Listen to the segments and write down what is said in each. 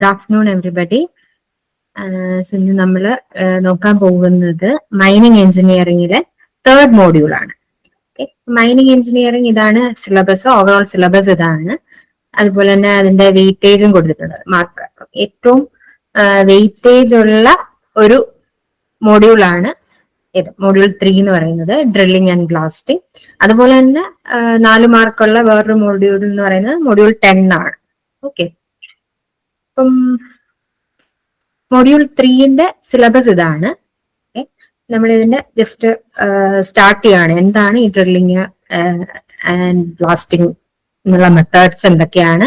Good afternoon everybody ഇന്ന് നമ്മൾ നോക്കാൻ പോകുന്നത് മൈനിങ് എഞ്ചിനീയറിംഗിലെ തേർഡ് മോഡ്യൂൾ ആണ്. മൈനിങ് എഞ്ചിനീയറിംഗ് ഇതാണ് സിലബസ് ഓവറോൾ സിലബസ് ഇതാണ്. അതുപോലെ തന്നെ അതിന്റെ വെയിറ്റേജും കൊടുത്തിട്ടുണ്ട്. മാർക്ക് ഏറ്റവും വെയിറ്റേജ് ഉള്ള ഒരു മോഡ്യൂൾ ആണ് ഇത്. മോഡ്യൂൾ ത്രീ എന്ന് പറയുന്നത് ഡ്രില്ലിംഗ് ആൻഡ് ബ്ലാസ്റ്റിംഗ് അതുപോലെ തന്നെ ആ, നാല് മാർക്കുള്ള വേറൊരു മോഡ്യൂൾ എന്ന് പറയുന്നത് മോഡ്യൂൾ ടെൻ ആണ്. ഓക്കെ അപ്പം മൊഡ്യൂൾ ത്രീന്റെ സിലബസ് ഇതാണ്. നമ്മൾ ഇതിന്റെ ജസ്റ്റ് സ്റ്റാർട്ട് ചെയ്യാണ്. എന്താണ് ഈ ഡ്രില്ലിങ് ആൻഡ് ബ്ലാസ്റ്റിംഗ് എന്നുള്ള മെത്തേഡ്സ് എന്തൊക്കെയാണ്?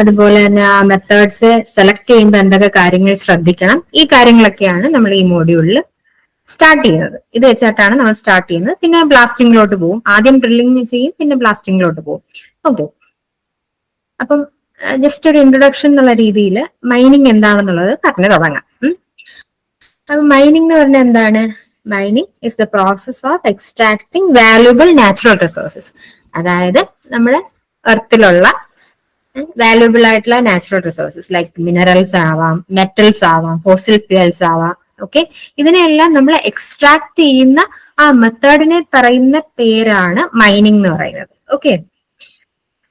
അതുപോലെ തന്നെ ആ മെത്തേഡ്സ് സെലക്ട് ചെയ്യുമ്പോൾ എന്തൊക്കെ കാര്യങ്ങൾ ശ്രദ്ധിക്കണം? ഈ കാര്യങ്ങളൊക്കെയാണ് നമ്മൾ ഈ മോഡ്യൂളിൽ സ്റ്റാർട്ട് ചെയ്യുന്നത്. ഇത് വെച്ചിട്ടാണ് നമ്മൾ സ്റ്റാർട്ട് ചെയ്യുന്നത്. പിന്നെ ബ്ലാസ്റ്റിംഗിലോട്ട് പോകും. ആദ്യം ഡ്രില്ലിംഗ് ചെയ്യും പിന്നെ ബ്ലാസ്റ്റിംഗിലോട്ട് പോകും. ഓക്കെ അപ്പം ജസ്റ്റ് ഒരു ഇൻട്രൊഡക്ഷൻ എന്നുള്ള രീതിയിൽ മൈനിങ് എന്താണെന്നുള്ളത് പറഞ്ഞു തുടങ്ങാം. അപ്പൊ മൈനിങ് എന്ന് പറഞ്ഞാൽ എന്താണ്? Mining is the process of extracting valuable natural resources അതായത് നമ്മുടെ എർത്തിലുള്ള വാല്യുബിൾ ആയിട്ടുള്ള നാച്ചുറൽ റിസോഴ്സസ് ലൈക്ക് മിനറൽസ് ആവാം മെറ്റൽസ് ആവാം ഫോസിൽ ഫ്യൂൽസ് ആവാം. ഓക്കെ ഇതിനെല്ലാം നമ്മൾ എക്സ്ട്രാക്ട് ചെയ്യുന്ന ആ മെത്തേഡിനെ പറയുന്ന പേരാണ് മൈനിങ് എന്ന് പറയുന്നത്. ഓക്കെ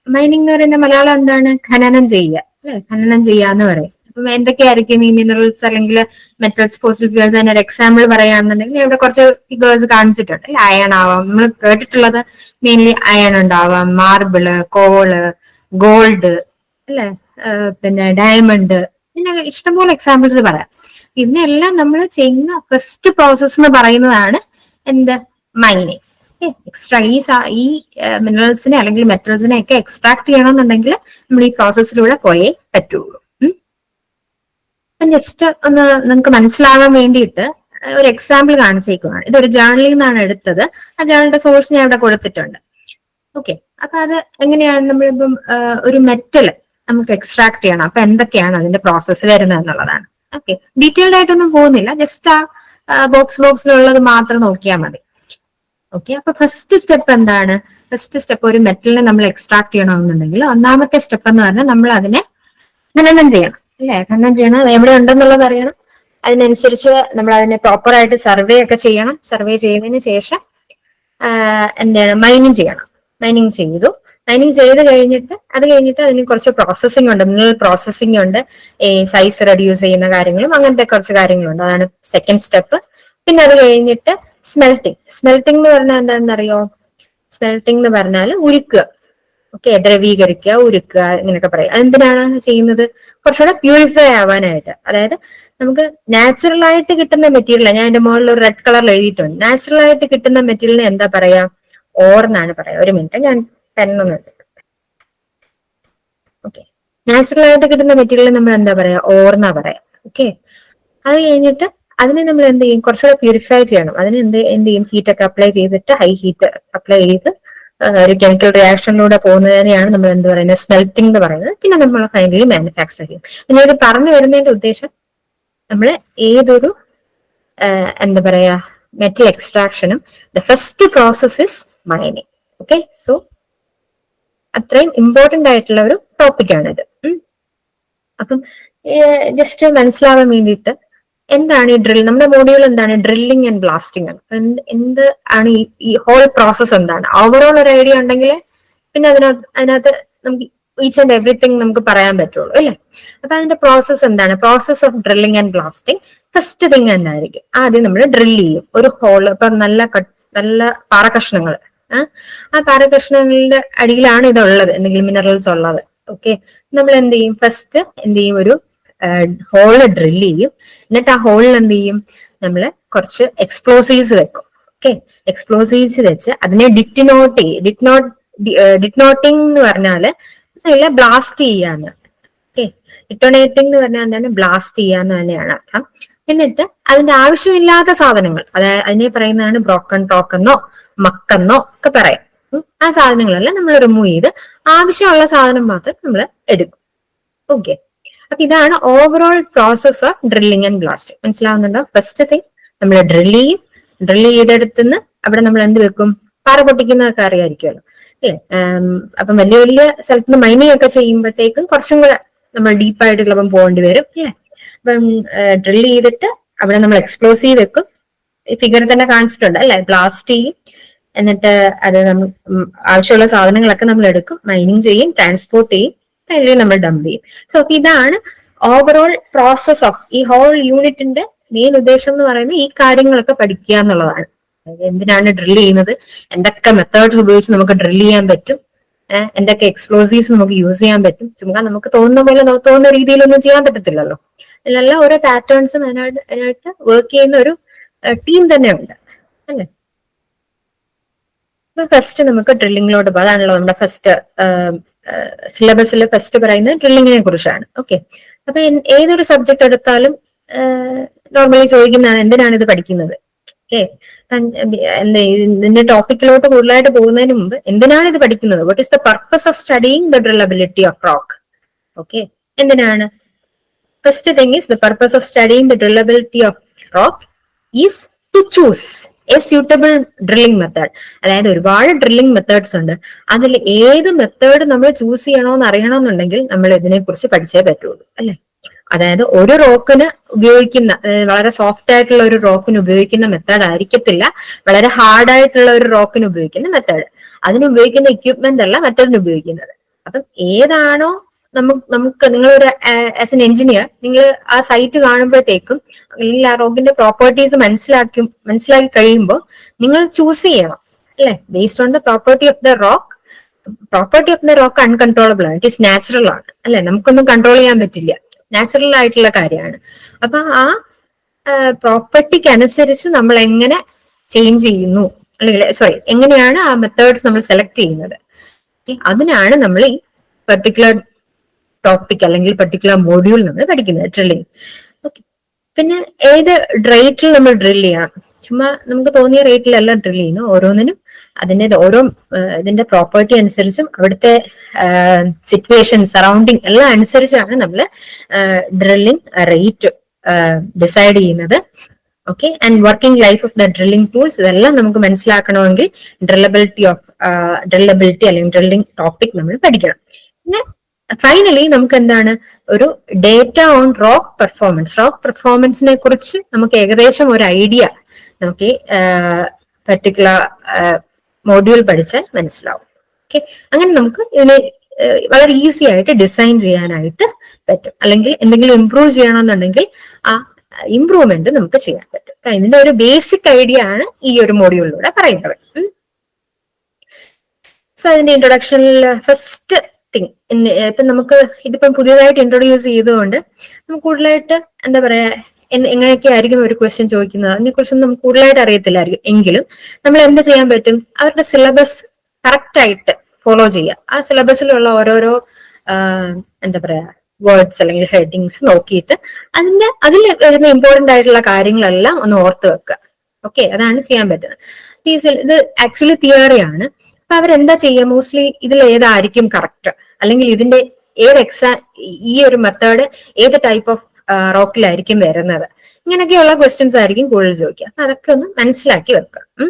മൈനിങ് എന്ന് പറയുന്ന മലയാളം എന്താണ്? ഖനനം ചെയ്യുക. അല്ലെ? ഖനനം ചെയ്യുക എന്ന് പറയും. അപ്പം എന്തൊക്കെയായിരിക്കും ഈ മിനറൽസ് അല്ലെങ്കിൽ മെറ്റൽസ് ഫോസിൽ ഫ്യൂൾസ് അതിന് ഒരു എക്സാമ്പിൾ പറയുകയാണെന്നുണ്ടെങ്കിൽ ഇവിടെ കുറച്ച് ഫിഗേഴ്സ് കാണിച്ചിട്ടുണ്ട്. അല്ലെ? അയൺ ആവാം. നമ്മൾ കേട്ടിട്ടുള്ളത് മെയിൻലി അയൺ ഉണ്ടാവാം. മാർബിൾ കോൾ ഗോൾഡ് അല്ലെ? പിന്നെ ഡയമണ്ട് പിന്നെ ഇഷ്ടംപോലെ എക്സാമ്പിൾസ് പറയാം. ഇതിനെല്ലാം നമ്മൾ ചെയ്യുന്ന ഫസ്റ്റ് പ്രോസസ് എന്ന് പറയുന്നതാണ് എന്ത്? മൈനിങ് എക്സ്ട്രാ ഈ ഈ മിനറൽസിനെ അല്ലെങ്കിൽ മെറ്റൽസിനെ ഒക്കെ എക്സ്ട്രാക്ട് ചെയ്യണമെന്നുണ്ടെങ്കിൽ നമ്മൾ ഈ പ്രോസസ്സിലൂടെ പോയേ പറ്റുള്ളൂ. ജസ്റ്റ് ഒന്ന് നിങ്ങൾക്ക് മനസ്സിലാവാൻ വേണ്ടിയിട്ട് ഒരു എക്സാമ്പിൾ കാണിച്ചേക്കുവാണ്. ഇതൊരു ജേർണലിൽ നിന്നാണ് എടുത്തത്. ആ ജേർണലിന്റെ സോഴ്സ് ഞാൻ ഇവിടെ കൊടുത്തിട്ടുണ്ട്. ഓക്കെ അപ്പൊ അത് എങ്ങനെയാണ് നമ്മളിപ്പം ഒരു മെറ്റൽ നമുക്ക് എക്സ്ട്രാക്ട് ചെയ്യണം. അപ്പൊ എന്തൊക്കെയാണ് അതിന്റെ പ്രോസസ്സ് വരുന്നത് എന്നുള്ളതാണ്. ഓക്കെ ഡീറ്റെയിൽഡ് ആയിട്ടൊന്നും പോകുന്നില്ല. ജസ്റ്റ് ആ ബോക്സ് ബോക്സിലുള്ളത് മാത്രം നോക്കിയാൽ മതി. ഓക്കെ അപ്പൊ ഫസ്റ്റ് സ്റ്റെപ്പ് എന്താണ്? ഫസ്റ്റ് സ്റ്റെപ്പ് ഒരു മെറ്റലിനെ നമ്മൾ എക്സ്ട്രാക്ട് ചെയ്യണമെന്നുണ്ടെങ്കിൽ ഒന്നാമത്തെ സ്റ്റെപ്പ് എന്ന് പറഞ്ഞാൽ നമ്മൾ അതിനെ ഖനനം ചെയ്യണം. അല്ലേ? ഖനനം ചെയ്യണം. എവിടെ ഉണ്ടെന്നുള്ളത് അറിയണം. അതിനനുസരിച്ച് നമ്മൾ അതിനെ പ്രോപ്പർ ആയിട്ട് സർവേ ഒക്കെ ചെയ്യണം. സർവേ ചെയ്തതിന് ശേഷം എന്താണ്? മൈനിങ് ചെയ്യണം. മൈനിങ് ചെയ്തു. മൈനിങ് ചെയ്ത് കഴിഞ്ഞിട്ട് അത് കഴിഞ്ഞിട്ട് അതിന് കുറച്ച് പ്രോസസ്സിംഗ് ഉണ്ട്. മിനറൽ പ്രോസസ്സിംഗ് ഉണ്ട്. ഈ സൈസ് റെഡ്യൂസ് ചെയ്യുന്ന കാര്യങ്ങളും അങ്ങനത്തെ കുറച്ച് കാര്യങ്ങളുണ്ട്. അതാണ് സെക്കൻഡ് സ്റ്റെപ്പ് പിന്നെ അത് കഴിഞ്ഞിട്ട് സ്മെൽറ്റിംഗ് സ്മെൽറ്റിംഗ് എന്ന് പറഞ്ഞാൽ എന്താണെന്നറിയോ? സ്മെൽറ്റിംഗ് എന്ന് പറഞ്ഞാൽ ഉരുക്കുക. ഓക്കെ ദ്രവീകരിക്കുക ഉരുക്കുക ഇങ്ങനെയൊക്കെ പറയും. അതെന്തിനാണ് ചെയ്യുന്നത്? കുറച്ചുകൂടെ പ്യൂരിഫൈ ആവാനായിട്ട്. അതായത് നമുക്ക് നാച്ചുറൽ ആയിട്ട് കിട്ടുന്ന മെറ്റീരിയൽ ഞാൻ എന്റെ മുകളിൽ ഒരു റെഡ് കളറിൽ എഴുതിയിട്ടുണ്ട്. നാച്ചുറൽ ആയിട്ട് കിട്ടുന്ന മെറ്റീരിയലിന് എന്താ പറയാ? ഓർ എന്നാണ് പറയാ. ഒരു മിനിറ്റ് ഞാൻ പെണ്ണൊന്ന് ഓക്കെ നാച്ചുറൽ ആയിട്ട് കിട്ടുന്ന മെറ്റീരിയൽ നമ്മൾ എന്താ പറയാ? ഓർ എന്നാ പറയാ. ഓക്കെ അത് കഴിഞ്ഞിട്ട് അതിനെ നമ്മൾ എന്ത് ചെയ്യും? കുറച്ചുകൂടെ പ്യൂരിഫൈ ചെയ്യണം. അതിന് എന്ത് എന്ത് ചെയ്യും? ഹീറ്റ് ഒക്കെ അപ്ലൈ ചെയ്തിട്ട് ഹൈ ഹീറ്റ് അപ്ലൈ ചെയ്ത് ഒരു കെമിക്കൽ റിയാക്ഷനിലൂടെ പോകുന്നതിനെയാണ് നമ്മൾ എന്ത് പറയുന്നത്? സ്മെൽറ്റിംഗ് എന്ന് പറയുന്നത്. പിന്നെ നമ്മൾ ഫൈനലി മാനുഫാക്ചർ ചെയ്യും. ഞാൻ ഇത് പറഞ്ഞു വരുന്നതിന്റെ ഉദ്ദേശം നമ്മൾ ഏതൊരു എന്താ പറയാ metal എക്സ്ട്രാക്ഷനും the first process is mining okay so അത്രയും ഇമ്പോർട്ടന്റ് ആയിട്ടുള്ള ഒരു ടോപ്പിക്കാണിത്. അപ്പം ജസ്റ്റ് മനസ്സിലാവാൻ വേണ്ടിയിട്ട് എന്താണ് ഈ ഡ്രിൽ നമ്മുടെ മോഡ്യൂൾ എന്താണ്? ഡ്രില്ലിംഗ് ആൻഡ് ബ്ലാസ്റ്റിംഗ് ആണ്. എന്ത് ആണ് ഈ ഹോൾ പ്രോസസ് എന്താണ്? ഓവറോൾ ഒരു ഐഡിയ ഉണ്ടെങ്കിൽ പിന്നെ അതിനകത്ത് അതിനകത്ത് നമുക്ക് ഈച്ച് ആൻഡ് എവറിത്തിങ് നമുക്ക് പറയാൻ പറ്റുള്ളൂ അല്ലേ? അപ്പൊ അതിന്റെ പ്രോസസ് എന്താണ്? Process of drilling and blasting first thing എന്തായിരിക്കും ആദ്യം നമ്മൾ ഡ്രിൽ ചെയ്യും. ഒരു ഹോൾ ഇപ്പൊ നല്ല നല്ല നല്ല പാറക്കഷ്ണങ്ങൾ ആ പാറക്കഷ്ണങ്ങളുടെ അടിയിലാണ് ഇതുള്ളത്. എന്തെങ്കിലും മിനറൽസ് ഉള്ളത്. ഓക്കെ നമ്മൾ എന്ത് ചെയ്യും? ഫസ്റ്റ് എന്ത് ചെയ്യും? ഒരു ഹോൾ ഡ്രിൽ ചെയ്യും. എന്നിട്ട് ആ ഹോളിൽ എന്ത് ചെയ്യും? നമ്മൾ കുറച്ച് എക്സ്പ്ലോസീവ്സ് വെക്കും. ഓക്കെ എക്സ്പ്ലോസീവ്സ് വെച്ച് അതിനെ ഡിറ്റിനോട്ട് ചെയ്യും. ഡിറ്റ്നോട്ട് ഡിറ്റ്നോട്ടിംഗ് എന്ന് പറഞ്ഞാൽ നല്ല ബ്ലാസ്റ്റ് ചെയ്യാന്ന് ഓക്കെ ഡിറ്റോണേറ്റിംഗ് എന്ന് പറഞ്ഞാൽ എന്താണ്? ബ്ലാസ്റ്റ് ചെയ്യാന്ന് തന്നെയാണ് അർത്ഥം. എന്നിട്ട് അതിന്റെ ആവശ്യമില്ലാത്ത സാധനങ്ങൾ അതായത് അതിനെ പറയുന്നതാണ് ബ്രോക്കൺ ടോക്കെന്നോ മക്കെന്നോ ഒക്കെ പറയാം. ആ സാധനങ്ങളെല്ലാം നമ്മൾ റിമൂവ് ചെയ്ത് ആവശ്യമുള്ള സാധനം മാത്രം നമ്മൾ എടുക്കും. ഓക്കെ അപ്പൊ ഇതാണ് overall process of drilling and blasting മനസ്സിലാവുന്നുണ്ടോ? ഫസ്റ്റ് തിങ് നമ്മൾ ഡ്രിൽ ചെയ്യും. ഡ്രിൽ ചെയ്തെടുത്തുനിന്ന് അവിടെ നമ്മൾ എന്ത് വെക്കും? പാറ പൊട്ടിക്കുന്നതൊക്കെ അറിയാമായിരിക്കുമല്ലോ അല്ലേ? അപ്പം വലിയ വലിയ സ്ഥലത്ത് നിന്ന് മൈനിങ് ഒക്കെ ചെയ്യുമ്പോഴത്തേക്കും കുറച്ചും കൂടെ നമ്മൾ ഡീപ്പായിട്ട് ചിലപ്പം പോകേണ്ടി വരും. അല്ലേ? അപ്പം ഡ്രിൽ ചെയ്തിട്ട് അവിടെ നമ്മൾ എക്സ്പ്ലോസീവ് വെക്കും. ഫിഗർ തന്നെ കാണിച്ചിട്ടുണ്ട് അല്ലെ? ബ്ലാസ്റ്റ് ചെയ്യും. എന്നിട്ട് അത് നമ്മൾ ആവശ്യമുള്ള സാധനങ്ങളൊക്കെ നമ്മൾ എടുക്കും. മൈനിങ് ചെയ്യും ട്രാൻസ്പോർട്ട് ചെയ്യും. അതിൽ നമ്മൾ ഡംപ് ചെയ്യും. സോ അപ്പൊ ഇതാണ് ഓവറോൾ പ്രോസസ് ഓഫ് ഈ ഹോൾ യൂണിറ്റിന്റെ മെയിൻ ഉദ്ദേശം എന്ന് പറയുന്നത് ഈ കാര്യങ്ങളൊക്കെ പഠിക്കുക എന്നുള്ളതാണ്. അതായത് എന്തിനാണ് ഡ്രിൽ ചെയ്യുന്നത്? എന്തൊക്കെ മെത്തേഡ്സ് ഉപയോഗിച്ച് നമുക്ക് ഡ്രിൽ ചെയ്യാൻ പറ്റും? എന്തൊക്കെ എക്സ്പ്ലോസീവ്സ് നമുക്ക് യൂസ് ചെയ്യാൻ പറ്റും? ചുമ്മാ നമുക്ക് തോന്നുന്ന പോലെ തോന്നുന്ന രീതിയിലൊന്നും ചെയ്യാൻ പറ്റത്തില്ലല്ലോ. അതിലെല്ലാം ഓരോ പാറ്റേൺസും അതിനായിട്ട് അതിനായിട്ട് വർക്ക് ചെയ്യുന്ന ഒരു ടീം തന്നെ ഉണ്ട് അല്ലേ? ഫസ്റ്റ് നമുക്ക് ഡ്രില്ലിങ്ങിലോട്ട് പോകാം. അതാണല്ലോ നമ്മുടെ ഫസ്റ്റ് സിലബസിൽ ഫസ്റ്റ് പറയുന്നത് ഡ്രില്ലിങ്ങിനെ കുറിച്ചാണ്. ഓക്കെ അപ്പൊ ഏതൊരു സബ്ജക്ട് എടുത്താലും നോർമലി ചോദിക്കുന്നതാണ് എന്തിനാണ് ഇത് പഠിക്കുന്നത്? ഓക്കെ ഇതിന്റെ ടോപ്പിക്കിലോട്ട് കൂടുതലായിട്ട് പോകുന്നതിന് മുമ്പ് എന്തിനാണ് ഇത് പഠിക്കുന്നത്? What is the purpose of studying the drillability of rock okay എന്തിനാണ്? First thing is the purpose of studying the drillability of rock is to choose a suitable drilling method അതായത് ഒരുപാട് ഡ്രില്ലിംഗ് മെത്തേഡ്സ് ഉണ്ട്. അതിൽ ഏത് method നമ്മൾ choose ചെയ്യണമെന്ന് അറിയണമെന്നുണ്ടെങ്കിൽ നമ്മൾ ഇതിനെ കുറിച്ച് പഠിച്ചേ പറ്റുള്ളൂ അല്ലെ? അതായത് ഒരു റോക്കിന് ഉപയോഗിക്കുന്ന വളരെ സോഫ്റ്റ് ആയിട്ടുള്ള ഒരു റോക്കിന് ഉപയോഗിക്കുന്ന മെത്തേഡ് ആയിരിക്കത്തില്ല. വളരെ ഹാർഡ് ആയിട്ടുള്ള ഒരു റോക്കിന് ഉപയോഗിക്കുന്ന മെത്തേഡ് അതിന് ഉപയോഗിക്കുന്ന എക്യുപ്മെന്റ് അല്ല മറ്റതിന് ഉപയോഗിക്കുന്നത്. അപ്പം ഏതാണോ നമുക്ക് നമുക്ക് നിങ്ങളൊരു ആസ് എൻ എഞ്ചിനീയർ നിങ്ങൾ ആ സൈറ്റ് കാണുമ്പോഴത്തേക്കും അല്ലെങ്കിൽ ആ റോഗിന്റെ പ്രോപ്പർട്ടീസ് മനസ്സിലാക്കി മനസ്സിലാക്കി കഴിയുമ്പോൾ നിങ്ങൾ ചൂസ് ചെയ്യണം അല്ലെ? Based on the property of the rock property of the rock uncontrollable ആണ്. ഇറ്റ് ഇസ് നാച്ചുറൽ ആണ് അല്ലെ? നമുക്കൊന്നും കൺട്രോൾ ചെയ്യാൻ പറ്റില്ല. നാച്ചുറൽ ആയിട്ടുള്ള കാര്യമാണ്. അപ്പൊ ആ പ്രോപ്പർട്ടിക്ക് അനുസരിച്ച് നമ്മൾ എങ്ങനെ ചേഞ്ച് ചെയ്യുന്നു? അല്ലെങ്കിൽ സോറി എങ്ങനെയാണ് ആ മെത്തേഡ്സ് നമ്മൾ സെലക്ട് ചെയ്യുന്നത്? അതിനാണ് നമ്മൾ ഈ പെർട്ടിക്കുലർ ടോപ്പിക് അല്ലെങ്കിൽ പെർട്ടിക്കുലർ മോഡ്യൂൾ നമ്മൾ പഠിക്കുന്നത് ഡ്രില്ലിങ് ഓക്കെ പിന്നെ ഏത് റേറ്റിൽ നമ്മൾ ഡ്രിൽ ചെയ്യണം ചുമ്മാ നമുക്ക് തോന്നിയ റേറ്റിലല്ല ഡ്രിൽ ചെയ്യുന്നു ഓരോന്നിനും. അതിന്റെ ഓരോ ഇതിന്റെ പ്രോപ്പർട്ടി അനുസരിച്ചും അവിടുത്തെ സിറ്റുവേഷൻ സറൗണ്ടിങ് എല്ലാം അനുസരിച്ചാണ് നമ്മൾ ഡ്രില്ലിംഗ് റേറ്റ് ഡിസൈഡ് ചെയ്യുന്നത്. Okay and working life of the drilling tools ഇതെല്ലാം നമുക്ക് മനസ്സിലാക്കണമെങ്കിൽ ഡ്രില്ലബിലിറ്റി ഓഫ് ഡ്രില്ലബിലിറ്റി അല്ലെങ്കിൽ ഡ്രില്ലിംഗ് ടോപ്പിക് നമ്മൾ പഠിക്കണം. പിന്നെ ഫൈനലി നമുക്ക് എന്താണ് ഒരു data on rock performance rock പെർഫോമൻസിനെ കുറിച്ച് നമുക്ക് ഏകദേശം ഒരു ഐഡിയ നമുക്ക് ഈ പെർട്ടിക്കുലർ മോഡ്യൂൾ പഠിച്ചാൽ മനസ്സിലാവും. ഓക്കെ അങ്ങനെ നമുക്ക് ഇതിനെ വളരെ ഈസി ആയിട്ട് ഡിസൈൻ ചെയ്യാനായിട്ട് പറ്റും. അല്ലെങ്കിൽ എന്തെങ്കിലും ഇമ്പ്രൂവ് ചെയ്യണമെന്നുണ്ടെങ്കിൽ ആ ഇംപ്രൂവ്മെന്റ് നമുക്ക് ചെയ്യാൻ പറ്റും. ഇതിന്റെ ഒരു ബേസിക് ഐഡിയ ആണ് ഈ ഒരു മോഡ്യൂളിലൂടെ പറയുന്നത്. സോ അതിന്റെ ഇൻട്രൊഡക്ഷനിൽ ഫസ്റ്റ് തിങ് ഇപ്പം നമുക്ക് ഇതിപ്പം പുതിയതായിട്ട് ഇൻട്രൊഡ്യൂസ് ചെയ്തുകൊണ്ട് നമുക്ക് കൂടുതലായിട്ട് എന്താ പറയാ എങ്ങനെയൊക്കെ ആയിരിക്കും ഒരു ക്വസ്റ്റ്യൻ ചോദിക്കുന്നത്? അതിനെ കുറിച്ചൊന്നും നമുക്ക് കൂടുതലായിട്ട് അറിയത്തില്ലായിരിക്കും. എങ്കിലും നമ്മൾ എന്ത് ചെയ്യാൻ പറ്റും? അവരുടെ സിലബസ് കറക്റ്റ് ആയിട്ട് ഫോളോ ചെയ്യുക. ആ സിലബസിലുള്ള ഓരോരോ എന്താ പറയാ വേർഡ്സ് അല്ലെങ്കിൽ ഹെഡിങ്സ് നോക്കിയിട്ട് അതിന്റെ അതിൽ വരുന്ന ഇമ്പോർട്ടന്റ് ആയിട്ടുള്ള കാര്യങ്ങളെല്ലാം ഒന്ന് ഓർത്ത് വെക്കുക. ഓക്കെ അതാണ് ചെയ്യാൻ പറ്റുന്നത്. ഇത് ആക്ച്വലി തിയറിയാണ് അവരെന്താ ചെയ്യുക മോസ്റ്റ്ലി ഇതിൽ ഏതായിരിക്കും കറക്റ്റ് അല്ലെങ്കിൽ ഇതിന്റെ ഏത് എക്സാം ഈ ഒരു മെത്തേഡ് ഏത് ടൈപ്പ് ഓഫ് റോക്കിലായിരിക്കും വരുന്നത്? ഇങ്ങനെയൊക്കെയുള്ള ക്വസ്റ്റ്യൻസ് ആയിരിക്കും കൂടുതൽ ചോദിക്കുക. അപ്പൊ അതൊക്കെ ഒന്ന് മനസ്സിലാക്കി വെക്കുക.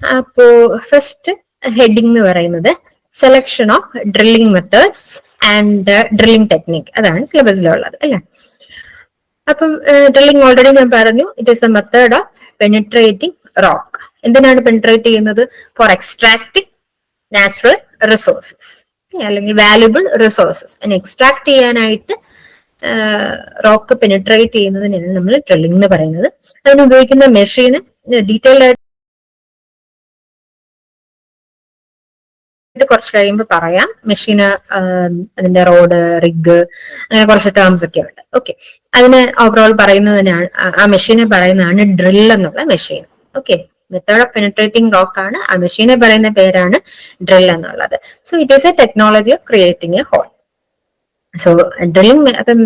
അപ്പോ ഫസ്റ്റ് ഹെഡിങ് എന്ന് പറയുന്നത് selection of drilling methods and drilling technique അതാണ് സിലബസിലുള്ളത് അല്ലെ? അപ്പം ഡ്രില്ലിംഗ് ഓൾറെഡി ഞാൻ പറഞ്ഞു. It is a method of penetrating rock എന്തിനാണ് പെൻട്രേറ്റ് ചെയ്യുന്നത്? ഫോർ എക്സ്ട്രാക്ടിങ് നാച്ചുറൽ റിസോഴ്സസ് അല്ലെങ്കിൽ വാല്യുബിൾ റിസോഴ്സസ് അതിനെ എക്സ്ട്രാക്ട് ചെയ്യാനായിട്ട് റോക്ക് പെനിട്രേറ്റ് ചെയ്യുന്നതിനാണ് നമ്മൾ ഡ്രില്ലിംഗ് എന്ന് പറയുന്നത്. അതിന് ഉപയോഗിക്കുന്ന മെഷീന് ഡീറ്റെയിൽഡ് ആയിട്ട് കുറച്ച് കഴിയുമ്പോൾ പറയാം. മെഷീന് അതിന്റെ റോഡ് റിഗ് അങ്ങനെ കുറച്ച് ടേംസ് ഒക്കെ ഉണ്ട്. ഓക്കെ അതിന് ഓവറോൾ പറയുന്നതിനാണ് ആ- മെഷീനെ പറയുന്നതാണ് ഡ്രിൽ എന്നുള്ള machine okay method of penetrating rock ആണ് ആ മെഷീനെ പറയുന്ന പേരാണ് ഡ്രിൽ എന്നുള്ളത്. So it is a technology of creating a hole so drilling അപ്പം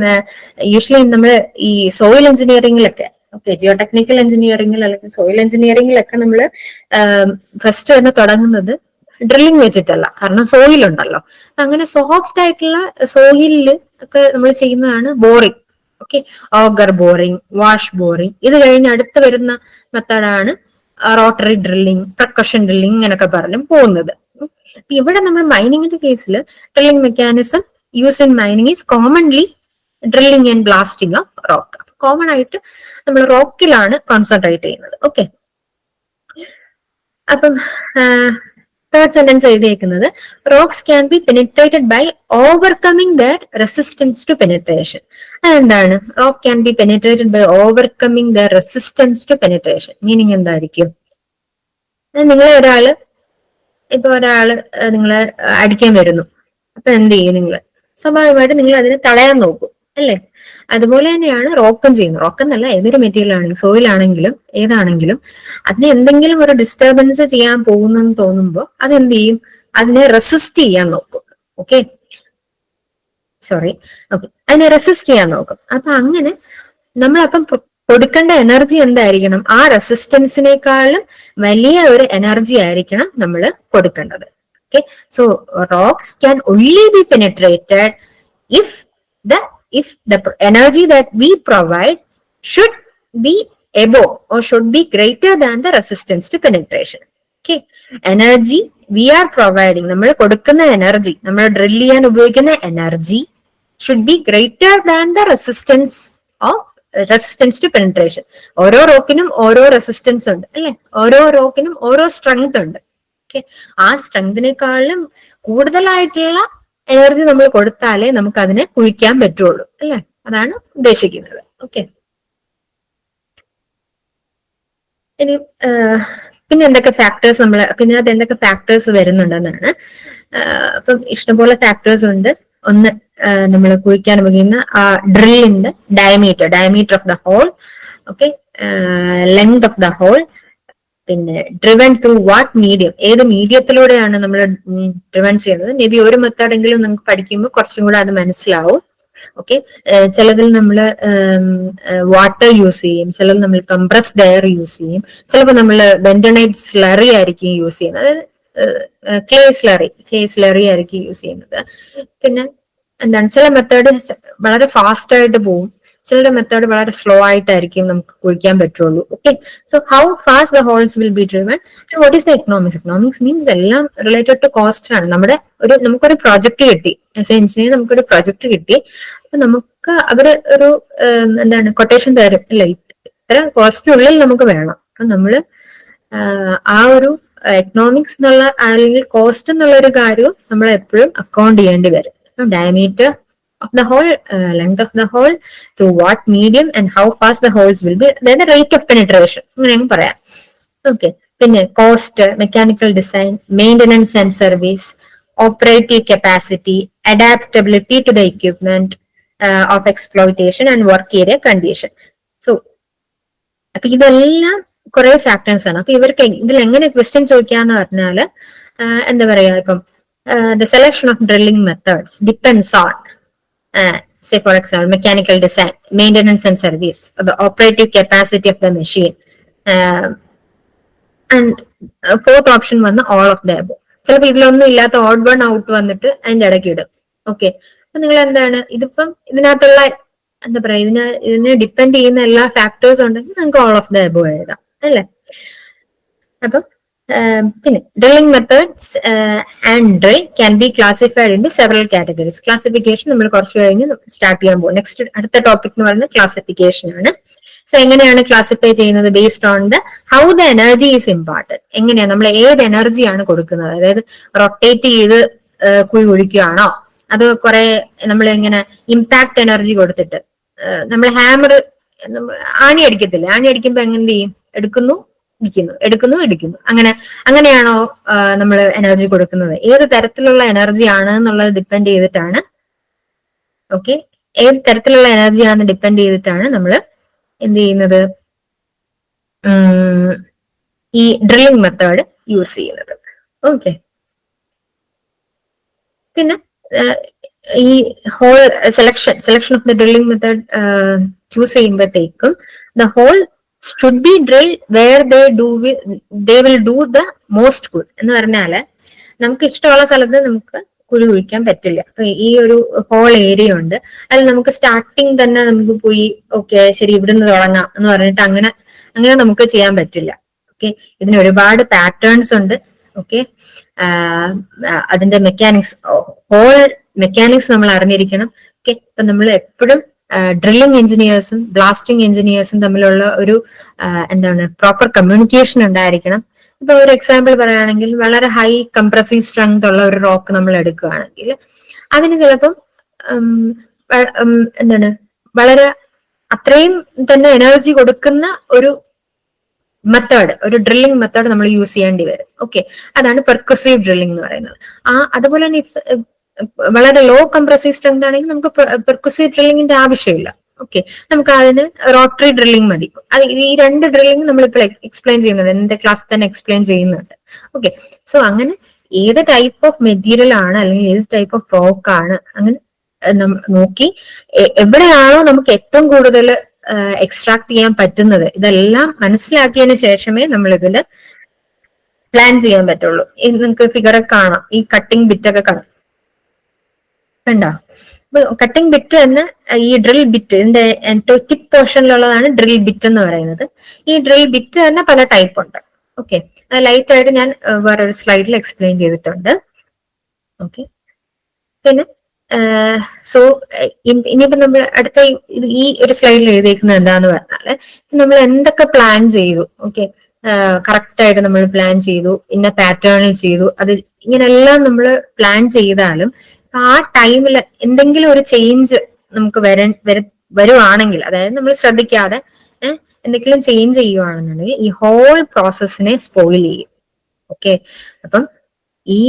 യൂഷ്വലി നമ്മൾ ഈ സോയിൽ എഞ്ചിനീയറിംഗിലൊക്കെ ഓക്കെ ജിയോ ടെക്നിക്കൽ എഞ്ചിനീയറിംഗിൽ അല്ലെങ്കിൽ സോയിൽ എഞ്ചിനീയറിംഗിലൊക്കെ നമ്മൾ ഫസ്റ്റ് തന്നെ തുടങ്ങുന്നത് ഡ്രില്ലിംഗ് വെച്ചിട്ടല്ല കാരണം സോയിൽ ഉണ്ടല്ലോ. അങ്ങനെ സോഫ്റ്റ് ആയിട്ടുള്ള സോയിലിൽ ഒക്കെ നമ്മൾ ചെയ്യുന്നതാണ് boring okay auger boring wash boring ഇത് കഴിഞ്ഞ് അടുത്ത് വരുന്ന മെത്തേഡാണ് റോട്ടറി ഡ്രില്ലിംഗ് പ്രക്കഷൻ ഡ്രില്ലിംഗ് ഇങ്ങനൊക്കെ പറഞ്ഞ് പോകുന്നത്. ഇവിടെ നമ്മൾ മൈനിങ്ങിന്റെ കേസിൽ drilling mechanism use in mining is commonly drilling and blasting of rock common ആയിട്ട് നമ്മൾ റോക്കിലാണ് കോൺസെൻട്രേറ്റ് ചെയ്യുന്നത്. ഓക്കെ അപ്പം third sentence എഴുതിയേക്കുന്നത് rocks can be penetrated by overcoming their resistance to penetration അതെന്താണ്? Rock can be penetrated by overcoming their resistance to penetration meaning എന്തായിരിക്കും? നിങ്ങളെ ഒരാൾ ഇപ്പൊ ഒരാൾ നിങ്ങളെ അടിക്കാൻ വരുന്നു. അപ്പൊ എന്ത് ചെയ്യും നിങ്ങൾ സ്വാഭാവികമായിട്ട് നിങ്ങൾ അതിനെ തടയാൻ നോക്കും അല്ലേ? അതുപോലെ തന്നെയാണ് റോക്കും ചെയ്യുന്നത്. റോക്ക് എന്നല്ല ഏതൊരു മെറ്റീരിയൽ ആണെങ്കിലും സോയിൽ ആണെങ്കിലും ഏതാണെങ്കിലും അതിന് എന്തെങ്കിലും ഒരു ഡിസ്റ്റർബൻസ് ചെയ്യാൻ പോകുന്നെന്ന് തോന്നുമ്പോൾ അത് എന്ത് ചെയ്യും? അതിനെ റെസിസ്റ്റ് ചെയ്യാൻ നോക്കും. ഓക്കെ സോറി ഓക്കെ അതിനെ റെസിസ്റ്റ് ചെയ്യാൻ നോക്കും. അപ്പൊ അങ്ങനെ നമ്മളപ്പം കൊടുക്കേണ്ട എനർജി എന്തായിരിക്കണം? ആ റെസിസ്റ്റൻസിനേക്കാളും വലിയ ഒരു എനർജി ആയിരിക്കണം നമ്മൾ കൊടുക്കേണ്ടത്. Okay so rocks can only be penetrated if the if the energy that we provide should be above or should be greater than the resistance to penetration okay energy we are providing നമ്മൾ കൊടുക്കുന്ന energy നമ്മൾ drill ചെയ്യാൻ ഉപയോഗിക്കുന്ന energy should be greater than the resistance of resistance to penetration ഓരോ റോക്കിനും ഓരോ resistance ഉണ്ട് അല്ലെ? ഓരോ റോക്കിനും ഓരോ സ്ട്രെങ്ത് ഉണ്ട്. ഓക്കെ ആ സ്ട്രെങ്തിനേക്കാളും കൂടുതലായിട്ടുള്ള എനർജി നമ്മൾ കൊടുത്താലേ നമുക്ക് അതിനെ കുഴിക്കാൻ പറ്റുള്ളൂ അല്ലെ? അതാണ് ഉദ്ദേശിക്കുന്നത്. ഓക്കെ ഇനി പിന്നെ എന്തൊക്കെ ഫാക്ടേഴ്സ് നമ്മൾ പിന്നെ എന്തൊക്കെ ഫാക്ടേഴ്സ് വരുന്നുണ്ടെന്നാണ്. അപ്പം ഇഷ്ടംപോലെ ഫാക്ടേഴ്സ് ഉണ്ട്. ഒന്ന് നമ്മൾ കുഴിക്കാൻ ഉപയോഗിക്കുന്ന ആ ഡ്രില്ലിന്റെ diameter diameter of the hole okay length of the hole പിന്നെ ഡ്രിവൺ ത്രൂ വാട്ട് മീഡിയം ഏത് മീഡിയത്തിലൂടെയാണ് നമ്മൾ ഡ്രിവൺ ചെയ്യുന്നത്? മേ ബി ഒരു മെത്തേഡെങ്കിലും നിങ്ങൾക്ക് പഠിക്കുമ്പോൾ കുറച്ചും കൂടെ അത് മനസ്സിലാവും. ഓക്കെ ചിലതിൽ നമ്മൾ വാട്ടർ യൂസ് ചെയ്യും. ചിലതിൽ നമ്മൾ കംപ്രസ്ഡ് എയർ യൂസ് ചെയ്യും. ചിലപ്പോൾ നമ്മൾ ബെൻഡനൈറ്റ് സ്ലറി ആയിരിക്കും യൂസ് ചെയ്യുന്നത്. അതായത് ക്ലേ സ്ലറി ക്ലേ സ്ലറി ആയിരിക്കും യൂസ് ചെയ്യുന്നത്. പിന്നെ എന്താണ്? ചില മെത്തേഡ് വളരെ ഫാസ്റ്റ് ആയിട്ട് ചിലരുടെ മെത്തേഡ് വളരെ സ്ലോ ആയിട്ടായിരിക്കും നമുക്ക് കുഴിക്കാൻ പറ്റുള്ളൂ. Okay so how fast the holes will be driven what is the economics economics means എല്ലാം റിലേറ്റഡ് ടു കോസ്റ്റ് ആണ്. നമ്മുടെ ഒരു നമുക്കൊരു പ്രോജക്റ്റ് കിട്ടി. ആസ് എ എഞ്ചിനീയർ നമുക്കൊരു പ്രോജക്റ്റ് കിട്ടി. അപ്പൊ നമുക്ക് അവർ ഒരു എന്താണ് കൊട്ടേഷൻ തരും. അല്ലെ ഇത്ര കോസ്റ്റിനുള്ളിൽ നമുക്ക് വേണം. അപ്പൊ നമ്മൾ ആ ഒരു എക്കണോമിക്സ് എന്നുള്ള അല്ലെങ്കിൽ കോസ്റ്റ് എന്നുള്ള ഒരു കാര്യവും നമ്മൾ എപ്പോഴും അക്കൗണ്ട് ചെയ്യേണ്ടി വരും. Diameter of the hole, uh, length of the hole, through what medium and how fast the holes will be, then the rate of penetration. പറയാം. ഓക്കെ പിന്നെ cost mechanical design maintenance and service operative capacity adaptability to the equipment of exploitation and work area condition so അപ്പൊ ഇതെല്ലാം കുറെ factors ആണ്. അപ്പൊ ഇവർക്ക് ഇതിൽ എങ്ങനെ ക്വസ്റ്റ്യൻ ചോദിക്കാന്ന് പറഞ്ഞാൽ ആഹ് എന്താ പറയാ ഇപ്പം the selection of drilling methods depends on uh, say for example mechanical design maintenance and service the operative capacity of the machine. uh, and uh, fourth option വന്ന് all of the above. ചിലപ്പോൾ ഇതിലൊന്നും ഇല്ലാത്ത odd one out വന്നിട്ട് അതിന്റെ ഇടയ്ക്ക് ഇടും. Okay അപ്പൊ നിങ്ങൾ എന്താണ് ഇതിപ്പം ഇതിനകത്തുള്ള എന്താ പറയാ ഇതിന് ഇതിനെ ഡിപ്പെൻഡ് ചെയ്യുന്ന എല്ലാ ഫാക്ടേഴ്സ് ഉണ്ടെങ്കിൽ നിങ്ങൾക്ക് ഓൾ ഓഫ് ദ എബോ എഴുതാം. അല്ലേ? അപ്പം പിന്നെ drilling methods and drill can be classified in several categories classification നമ്മൾ കുറച്ച് കഴിഞ്ഞ് സ്റ്റാർട്ട് ചെയ്യാൻ പോകും. നെക്സ്റ്റ് അടുത്ത ടോപ്പിക് എന്ന് പറയുന്നത് ക്ലാസിഫിക്കേഷൻ ആണ്. സോ എങ്ങനെയാണ് ക്ലാസിഫൈ ചെയ്യുന്നത്? Based on the how the energy is important എങ്ങനെയാണ്? നമ്മൾ ഏത് എനർജിയാണ് കൊടുക്കുന്നത്? അതായത് റൊട്ടേറ്റ് ചെയ്ത് കുഴി ഒഴിക്കുകയാണോ? അത് കുറെ നമ്മൾ ഇങ്ങനെ ഇമ്പാക്ട് എനർജി കൊടുത്തിട്ട് നമ്മൾ ഹാമർ ആണി അടിക്കത്തില്ല? ആണി അടിക്കുമ്പോൾ എങ്ങനെ ചെയ്യും? എടുക്കുന്നു? ഇടിക്കുന്നു എടുക്കുന്നു ഇടിക്കുന്നു അങ്ങനെ അങ്ങനെയാണോ നമ്മൾ എനർജി കൊടുക്കുന്നത്? ഏത് തരത്തിലുള്ള എനർജി ആണ് എന്നുള്ളത് ഡിപ്പെൻഡ് ചെയ്തിട്ടാണ് ഓക്കെ ഏത് തരത്തിലുള്ള എനർജി ആണെന്ന് ഡിപ്പെൻഡ് ചെയ്തിട്ടാണ് നമ്മൾ എന്ത് ചെയ്യുന്നത്? ഈ ഡ്രില്ലിംഗ് മെത്തേഡ് യൂസ് ചെയ്യുന്നത്. ഓക്കെ പിന്നെ ഈ hole selection selection of the drilling method choose ചെയ്യുമ്പോഴത്തേക്കും the hole should be drill where they do they will do the most good എന്ന് പറഞ്ഞാൽ നമുക്ക് ഇഷ്ടമുള്ള സ്ഥലത്ത് നമുക്ക് കുഴി കുഴിക്കാൻ പറ്റില്ല. ഈ ഒരു ഹോൾ ഏരിയ ഉണ്ട്. അതിൽ നമുക്ക് സ്റ്റാർട്ടിങ് തന്നെ നമുക്ക് പോയി ഓക്കെ ശരി ഇവിടുന്ന് തുടങ്ങാം എന്ന് പറഞ്ഞിട്ട് അങ്ങനെ അങ്ങനെ നമുക്ക് ചെയ്യാൻ പറ്റില്ല. ഓക്കെ ഇതിന് ഒരുപാട് പാറ്റേൺസ് ഉണ്ട്. ഓക്കെ അതിന്റെ മെക്കാനിക്സ് ഹോൾ മെക്കാനിക്സ് നമ്മൾ അറിഞ്ഞിരിക്കണം. ഓക്കെ ഇപ്പൊ നമ്മൾ എപ്പോഴും ഡ്രില്ലിംഗ് എഞ്ചിനീയേഴ്സും ബ്ലാസ്റ്റിംഗ് എഞ്ചിനീയേഴ്സും തമ്മിലുള്ള ഒരു എന്താണ് പ്രോപ്പർ കമ്മ്യൂണിക്കേഷൻ ഉണ്ടായിരിക്കണം. ഇപ്പൊ ഒരു എക്സാമ്പിൾ പറയുകയാണെങ്കിൽ വളരെ ഹൈ കംപ്രസീവ് സ്ട്രെങ്ത് ഉള്ള ഒരു റോക്ക് നമ്മൾ എടുക്കുകയാണെങ്കിൽ അതിന് ചിലപ്പം എന്താണ് വളരെ അത്രയും തന്നെ എനർജി കൊടുക്കുന്ന ഒരു മെത്തേഡ് ഒരു ഡ്രില്ലിംഗ് മെത്തേഡ് നമ്മൾ യൂസ് ചെയ്യേണ്ടി വരും. ഓക്കെ അതാണ് പെർക്കസീവ് ഡ്രില്ലിംഗ് എന്ന് പറയുന്നത്. ആ അതുപോലെ തന്നെ വളരെ ലോ കംപ്രസീവ് സ്ട്രെങ്ത് ആണെങ്കിൽ നമുക്ക് പെർക്കുസീവ് ഡ്രില്ലിങ്ങിന്റെ ആവശ്യമില്ല. ഓക്കെ നമുക്ക് അതിന് റോട്ടറി ഡ്രില്ലിംഗ് മതി. അത് ഈ രണ്ട് ഡ്രില്ലിംഗ് നമ്മളിപ്പോൾ എക്സ്പ്ലെയിൻ ചെയ്യുന്നുണ്ട്. എന്റെ ക്ലാസ് തന്നെ എക്സ്പ്ലെയിൻ ചെയ്യുന്നുണ്ട്. ഓക്കെ സോ അങ്ങനെ ഏത് ടൈപ്പ് ഓഫ് മെറ്റീരിയൽ ആണ് അല്ലെങ്കിൽ ഏത് ടൈപ്പ് ഓഫ് റോക്ക് ആണ് അങ്ങനെ നോക്കി. എവിടെയാണോ നമുക്ക് ഏറ്റവും കൂടുതൽ എക്സ്ട്രാക്ട് ചെയ്യാൻ പറ്റുന്നത്. ഇതെല്ലാം മനസ്സിലാക്കിയതിന് ശേഷമേ നമ്മൾ ഇതിൽ പ്ലാൻ ചെയ്യാൻ പറ്റുള്ളൂ. നിങ്ങൾക്ക് ഫിഗറൊക്കെ കാണാം. ഈ കട്ടിംഗ് ബിറ്റൊക്കെ കാണാം. കണ്ടോ? കട്ടിംഗ് ബിറ്റ് എന്ന് ഈ ഡ്രിൽ ബിറ്റ് ഇതിന്റെ ടിപ്പ് പോർഷനിലുള്ളതാണ് ഡ്രിൽ ബിറ്റ് എന്ന് പറയുന്നത്. ഈ ഡ്രിൽ ബിറ്റ് തന്നെ പല ടൈപ്പ് ഉണ്ട്. ഓക്കെ ലൈറ്റ് ആയിട്ട് ഞാൻ വേറൊരു സ്ലൈഡിൽ എക്സ്പ്ലെയിൻ ചെയ്തിട്ടുണ്ട്. ഓക്കെ പിന്നെ സോ ഇനിയിപ്പോ നമ്മൾ അടുത്ത ഈ ഒരു സ്ലൈഡിൽ എഴുതിയിരിക്കുന്നത് എന്താന്ന് പറഞ്ഞാൽ നമ്മൾ എന്തൊക്കെ പ്ലാൻ ചെയ്തു? ഓക്കെ കറക്റ്റ് ആയിട്ട് നമ്മൾ പ്ലാൻ ചെയ്തു ഇന്ന പാറ്റേണിൽ ചെയ്തു അത് ഇങ്ങനെല്ലാം നമ്മൾ പ്ലാൻ ചെയ്താലും ആ ടൈമിൽ എന്തെങ്കിലും ഒരു ചേഞ്ച് നമുക്ക് വര- വരുവാണെങ്കിൽ അതായത് നമ്മൾ ശ്രദ്ധിക്കാതെ എന്തെങ്കിലും ചേഞ്ച് ചെയ്യുവാണെന്നുണ്ടെങ്കിൽ ഈ ഹോൾ പ്രോസസ്സിനെ സ്പോയിൽ ചെയ്യും. ഓക്കെ അപ്പം ഈ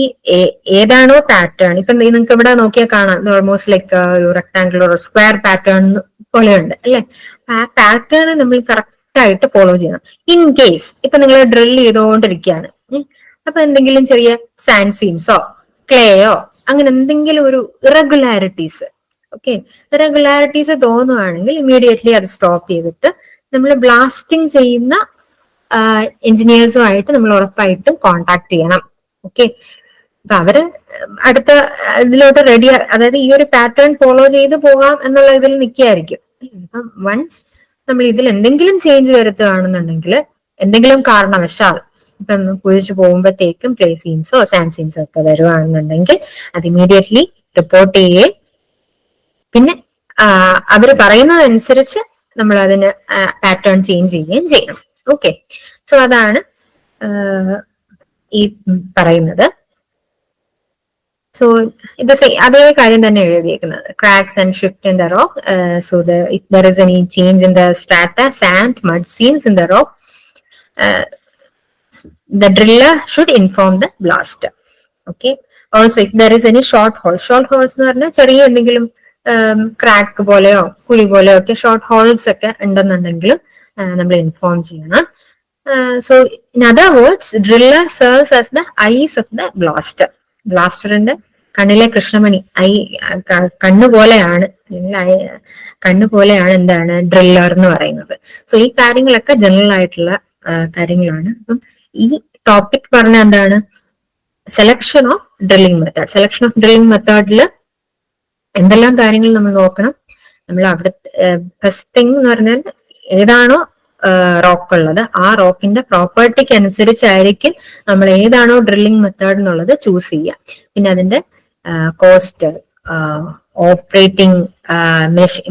ഏതാണോ പാറ്റേൺ ഇപ്പൊ നിങ്ങൾക്ക് ഇവിടെ നോക്കിയാൽ കാണാം. ഓൾമോസ്റ്റ് ലൈക്ക് ഒരു റെക്ടാംഗിൾ ഒരു സ്ക്വയർ പാറ്റേൺ പോലെയുണ്ട് അല്ലെ? ആ പാറ്റേൺ നമ്മൾ കറക്റ്റ് ആയിട്ട് ഫോളോ ചെയ്യണം. ഇൻ കേസ് ഇപ്പൊ നിങ്ങൾ ഡ്രിൽ ചെയ്തുകൊണ്ടിരിക്കുകയാണ്. അപ്പൊ എന്തെങ്കിലും ചെറിയ സാൻഡ് സീംസോ ക്ലേയോ അങ്ങനെ എന്തെങ്കിലും ഒരു ഇറഗുലാരിറ്റീസ് ഓക്കെ ഇറഗുലാരിറ്റീസ് തോന്നുവാണെങ്കിൽ ഇമ്മീഡിയറ്റ്ലി അത് സ്റ്റോപ്പ് ചെയ്തിട്ട് നമ്മൾ ബ്ലാസ്റ്റിംഗ് ചെയ്യുന്ന എഞ്ചിനീയേഴ്സുമായിട്ട് നമ്മൾ ഉറപ്പായിട്ടും കോണ്ടാക്ട് ചെയ്യണം ഓക്കെ അപ്പൊ അവർ അടുത്ത ഇതിലോട്ട് റെഡി അതായത് ഈ ഒരു പാറ്റേൺ ഫോളോ ചെയ്ത് പോകാം എന്നുള്ള ഇതിൽ നിൽക്കുകയായിരിക്കും. അപ്പം വൺസ് നമ്മൾ ഇതിൽ എന്തെങ്കിലും ചേഞ്ച് വരുത്തുകയാണെന്നുണ്ടെങ്കിൽ എന്തെങ്കിലും കാരണവശാൽ ഇപ്പം കുഴിച്ചു പോകുമ്പോഴത്തേക്കും പ്ലേ സീംസോ സാൻഡ് സീംസോ ഒക്കെ വരുവാണെന്നുണ്ടെങ്കിൽ അത് ഇമീഡിയറ്റ്ലി റിപ്പോർട്ട് ചെയ്യുകയും പിന്നെ അവർ പറയുന്നതനുസരിച്ച് നമ്മൾ അതിന് പാറ്റേൺ ചേഞ്ച് ചെയ്യുകയും ചെയ്യണം. ഓക്കെ സോ അതാണ് ഈ പറയുന്നത്. സോ ഇത് അതേ കാര്യം തന്നെ എഴുതിയേക്കുന്നത്. Cracks and shift in the rock so there is any change in the strata sand mud seams in the rock the driller should inform the blaster. Okay. Also, if there is any short hole, short holes എന്ന് പറഞ്ഞാൽ ചെറിയ എന്തെങ്കിലും crack പോലെയോ കുഴി പോലെയോ ഒക്കെ short holes ഒക്കെ ഉണ്ടെന്നുണ്ടെങ്കിലും നമ്മൾ ഇൻഫോം ചെയ്യണം so in other words driller serves as the eyes of the blaster ബ്ലാസ്റ്ററിന്റെ കണ്ണിലെ കൃഷ്ണമണി ഐ കണ്ണു കണ്ണ് പോലെയാണ് അല്ലെങ്കിൽ കണ്ണ് പോലെയാണ് എന്താണ് ഡ്രില്ലർ എന്ന് പറയുന്നത് സോ ഈ കാര്യങ്ങളൊക്കെ ജനറൽ ആയിട്ടുള്ള കാര്യങ്ങളാണ് അപ്പം ഈ ടോപ്പിക് പറഞ്ഞ എന്താണ്? Selection of drilling method selection of drilling മെത്തേഡിൽ എന്തെല്ലാം കാര്യങ്ങൾ നമ്മൾ നോക്കണം? നമ്മൾ അവിടെ ഫസ്റ്റ് തിങ് എന്ന് പറഞ്ഞാൽ ഏതാണോ റോക്ക് ഉള്ളത്. ആ റോക്കിന്റെ പ്രോപ്പർട്ടിക്ക് അനുസരിച്ചായിരിക്കും നമ്മൾ ഏതാണോ ഡ്രില്ലിംഗ് മെത്തേഡ് എന്നുള്ളത് ചൂസ് ചെയ്യുക. പിന്നെ അതിന്റെ കോസ്റ്റ് ഓപ്പറേറ്റിംഗ്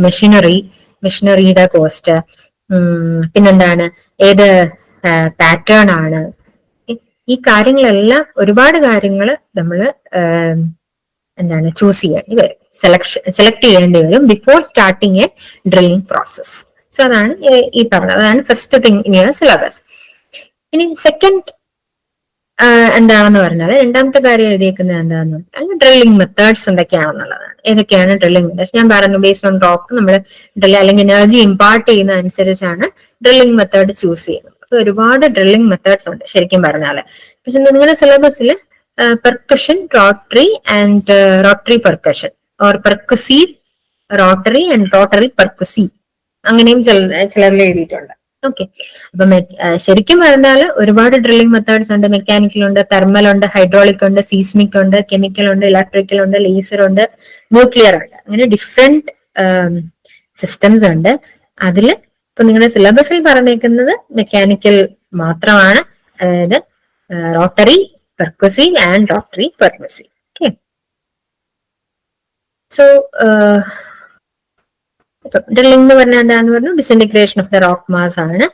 മെഷീനറി മെഷീനറിയുടെ കോസ്റ്റ് പിന്നെന്താണ്? ഏത് പാറ്റേൺ ആണ് ഈ- കാര്യങ്ങളെല്ലാം ഒരുപാട് കാര്യങ്ങൾ നമ്മൾ എന്താണ് ചൂസ് ചെയ്യേണ്ടി വരും. സെലക്ഷൻ സെലക്ട് ചെയ്യേണ്ടി വരും before starting a drilling process so അതാണ് ഈ- പറഞ്ഞത്. അതാണ് first thing in your syllabus ഇനി സെക്കൻഡ് എന്താണെന്ന് പറഞ്ഞാൽ രണ്ടാമത്തെ കാര്യം എഴുതിയേക്കുന്നത് എന്താണെന്ന് പറഞ്ഞാൽ ഡ്രില്ലിംഗ് മെത്തേഡ്സ് എന്തൊക്കെയാണെന്നുള്ളതാണ്. ഏതൊക്കെയാണ് ഡ്രില്ലിംഗ് മെത്തേഡ്സ് ഞാൻ പറഞ്ഞു ബേസ്ഡ് ഓൺ റോക്ക് നമ്മൾ ഡ്രില്ല് അല്ലെങ്കിൽ എനർജി ഇമ്പാർട്ട് ചെയ്യുന്ന അനുസരിച്ചാണ് ഡ്രില്ലിംഗ് മെത്തേഡ് ചൂസ് ചെയ്യുന്നത്. ഒരുപാട് ഡ്രില്ലിംഗ് മെത്തേഡ്സ് ഉണ്ട് ശരിക്കും പറഞ്ഞാൽ പക്ഷെ നിങ്ങളുടെ സിലബസിൽ percussion rotary and rotary percussion or percussive rotary and rotary percussive അങ്ങനെയും ചില ചിലരിൽ എഴുതിയിട്ടുണ്ട്. ഓക്കെ അപ്പൊ ശരിക്കും പറഞ്ഞാൽ ഒരുപാട് ഡ്രില്ലിംഗ് മെത്തേഡ്സ് ഉണ്ട്. മെക്കാനിക്കൽ ഉണ്ട് തെർമൽ ഉണ്ട് ഹൈഡ്രോളിക് ഉണ്ട് സീസ്മിക് ഉണ്ട് കെമിക്കൽ ഉണ്ട് ഇലക്ട്രിക്കൽ ഉണ്ട് ലേസർ ഉണ്ട് ന്യൂക്ലിയർ ഉണ്ട്. അങ്ങനെ ഡിഫറെന്റ് സിസ്റ്റംസ് ഉണ്ട്. അതിൽ ഇപ്പൊ നിങ്ങളുടെ സിലബസിൽ പറഞ്ഞേക്കുന്നത് മെക്കാനിക്കൽ മാത്രമാണ്. അതായത് rotary percussive and rotary percussive okay so drilling എന്ന് പറഞ്ഞാൽ എന്താന്ന് പറഞ്ഞു? Disintegration of the rock mass ആണ്.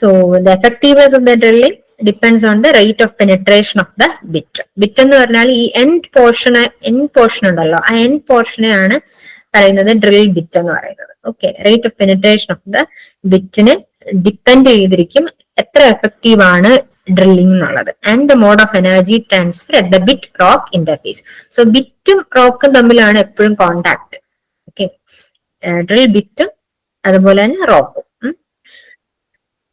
So the effectiveness of the drilling depends on the rate of penetration of the bit bit എന്ന് പറഞ്ഞാൽ ഈ എൻഡ് പോർഷൻ എൻഡ് പോർഷൻ ഉണ്ടല്ലോ. ആ എൻഡ് പോർഷനെയാണ് പറയുന്നത് ഡ്രിൽ ബിറ്റ് എന്ന് പറയുന്നത്. Okay rate of penetration of the ബിറ്റിന് depend ചെയ്തിരിക്കും എത്ര എഫക്റ്റീവ് ആണ് ഡ്രില്ലിംഗ് എന്നുള്ളത്. And the mode of energy transfer at the bit rock interface so ബിറ്റും റോക്കും തമ്മിലാണ് എപ്പോഴും കോണ്ടാക്ട് ഓക്കെ ഡ്രിൽ ബിറ്റും അതുപോലെ തന്നെ റോക്കും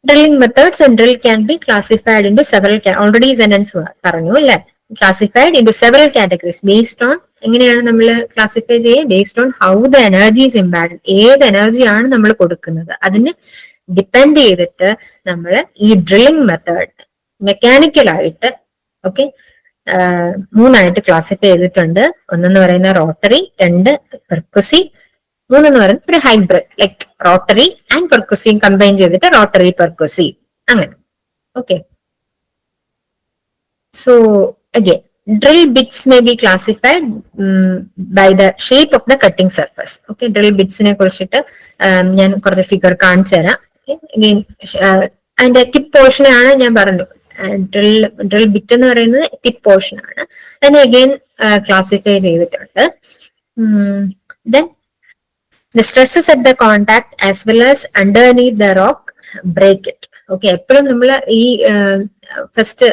drilling methods and drill can be classified into several already sentence പറഞ്ഞു അല്ലെ? Classified into several categories based on എങ്ങനെയാണ് നമ്മൾ ക്ലാസിഫൈ ചെയ്യുക based on how the energy is impact ഏത് എനർജിയാണ് നമ്മൾ കൊടുക്കുന്നത്? അതിന് ഡിപ്പെൻഡ് ചെയ്തിട്ട് നമ്മൾ ഈ ഡ്രില്ലിംഗ് മെത്തേഡ് മെക്കാനിക്കൽ ആയിട്ട് ഓക്കെ മൂന്നായിട്ട് ക്ലാസിഫൈ ചെയ്തിട്ടുണ്ട്. ഒന്നെന്ന് പറയുന്ന റോട്ടറി രണ്ട് പെർക്കുസി മൂന്നെന്ന് പറയുന്നത് ഒരു ഹൈബ്രിഡ് ലൈക് റോട്ടറി ആൻഡ് പെർക്കുസിയും കമ്പൈൻ ചെയ്തിട്ട് റോട്ടറി പെർക്കുസി അങ്ങനെ. Okay so again drill bits may be classified um, by the shape of the cutting surface. Okay drill bitsനെ കുറിച്ചിട്ട് ഞാൻ കുറച്ച് ഫിഗർ കാണിച്ചു തരാം. അഗെയിൻ അതിന്റെ ടിപ്പ് പോർഷൻ ആണ് ഞാൻ പറഞ്ഞു ഡ്രിൽ ഡ്രിൽ ബിറ്റ് എന്ന് പറയുന്നത് ടിപ്പ് പോർഷൻ ആണ്. അതിനെ അഗെയിൻ ക്ലാസിഫൈ ചെയ്തിട്ടുണ്ട്. Then the stresses at the contact as well as underneath the rock break it okay എപ്പോഴും നമ്മൾ ഈ ഫസ്റ്റ്